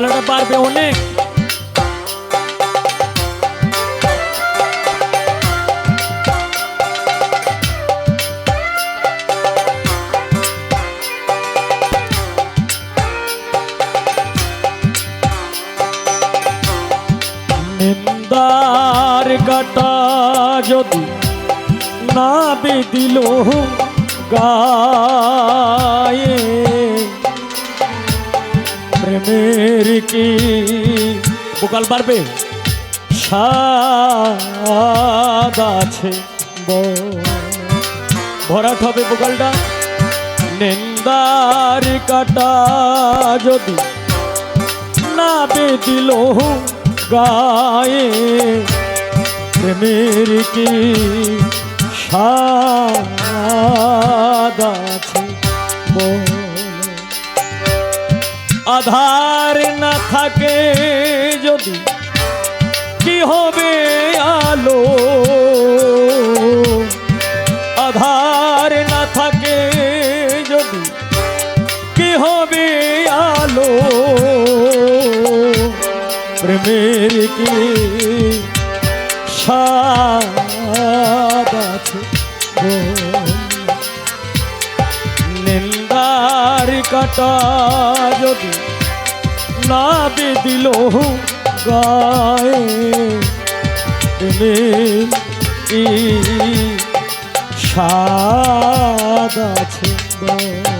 বেহালাটা পারবে অনেক নিন্দার কাটা যদি না বেদিল গায়ে প্রেমের কি? বোকাল পারবে স্বাদ আছে ভরাট হবে বোকালটা নিন্দার কাটা যদি না বেদিল গায়ে, প্রেমের কি স্বাদ আছে বল? আধার না থাকে যদি, কি হবে আলো? আধার না থাকে যদি, কি হবে আলো? প্রেমের কি নিন্দার যদি না দিল গায়ে সাদা কি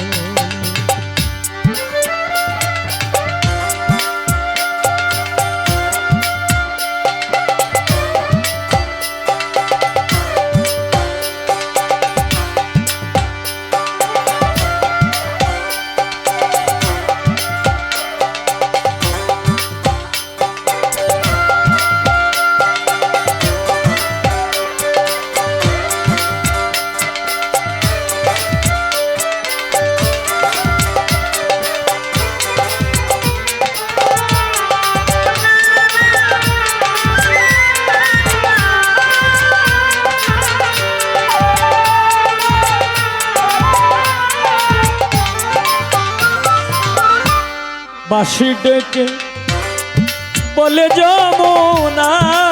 বাঁশি ডেকে বলে যমুনাকে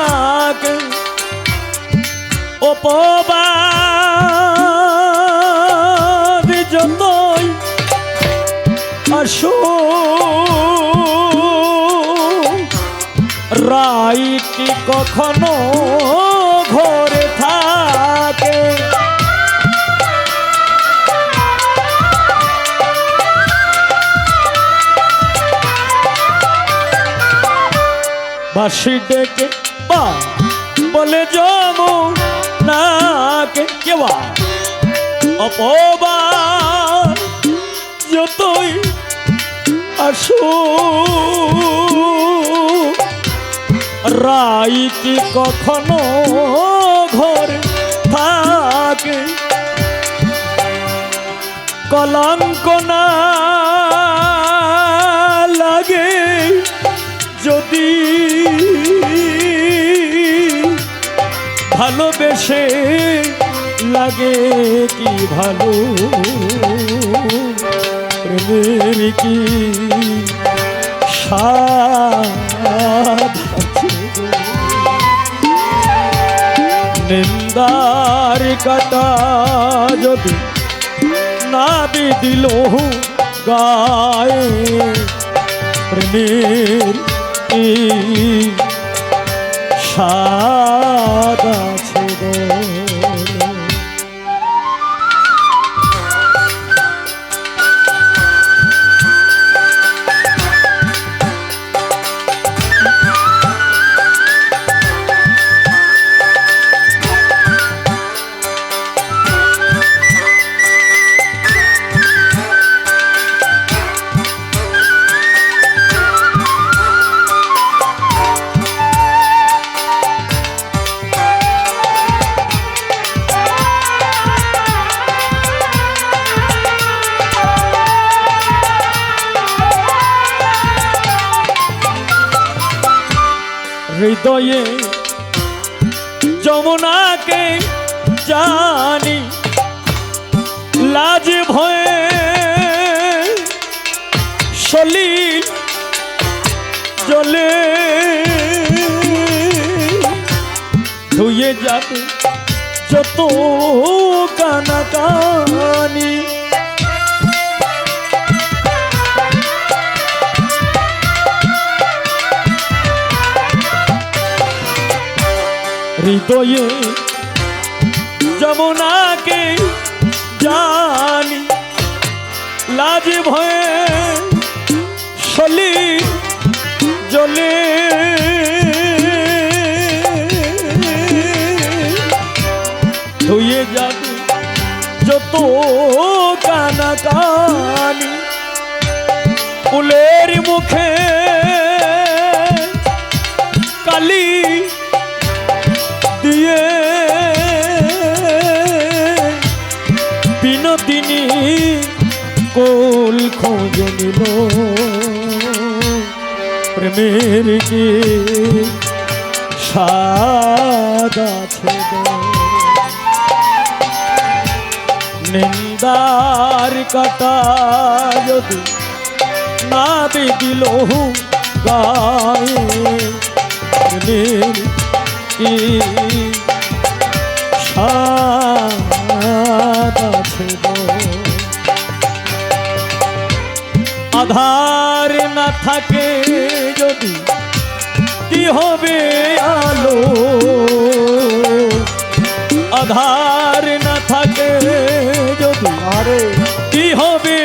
অপবাদ যতই আসো। রাই কি কখনো বাঁশি ডেকে বা বলে জমু নাকে কেবা। অপবার যতই আসু রাই কি কখনো ঘরে থাকে। কলঙ্ক না লাগে কি ভালো প্রেমের কি? নিন্দার কাটা যদি না দিল গায়ে প্রেমের কি স্বাদ হৃদয়ে যমুনাকে জানি লাজ ভয়ে সলিল জলে ধুয়ে যাবে যত কানা হৃদয়ে যমুনাকে জানি, লাজ ভয়ে সলি জলে ধুয়ে যাবে যত কানা কানি ফুলের মুখে কালি কোল খোঁজ নিল। প্রেমের যে সাদা নিন্দার কাটা যদি না দিল গায়ে, প্রেমের কি সাদা ছেদ আধার না থাকে যদি কি হবে আলো? আধার না থাকে যদি আরে। কি হবে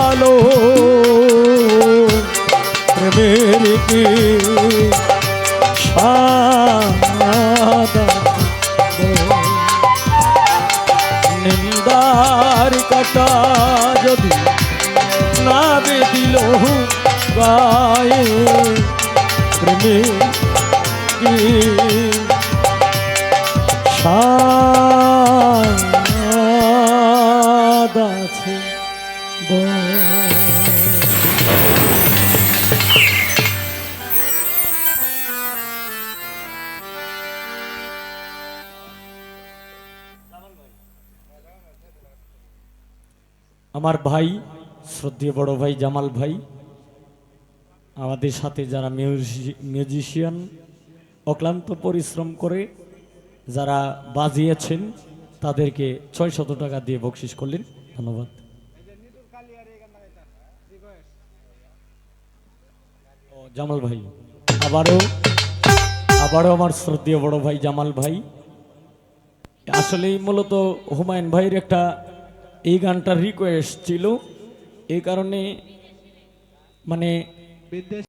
আলো? প্রেমের কি গায়ে প্রেমে আমার ভাই শ্রদ্ধেয় বড় ভাই জামাল ভাই আমাদের সাথে যারা মিউজি- মিউজিশিয়ান অক্লান্ত পরিশ্রম করে যারা বাজিয়েছেন, তাদেরকে ছয় শত টাকা দিয়ে বকশিস করলেন। ধন্যবাদ। জামাল ভাই, আবারও আবারও আমার শ্রদ্ধেয় বড় ভাই জামাল ভাই। আসলেই মূলত হুমায়ুন ভাইয়ের একটা এই গানটার রিকোয়েস্ট ছিল এই কারণে মানে বিদেশ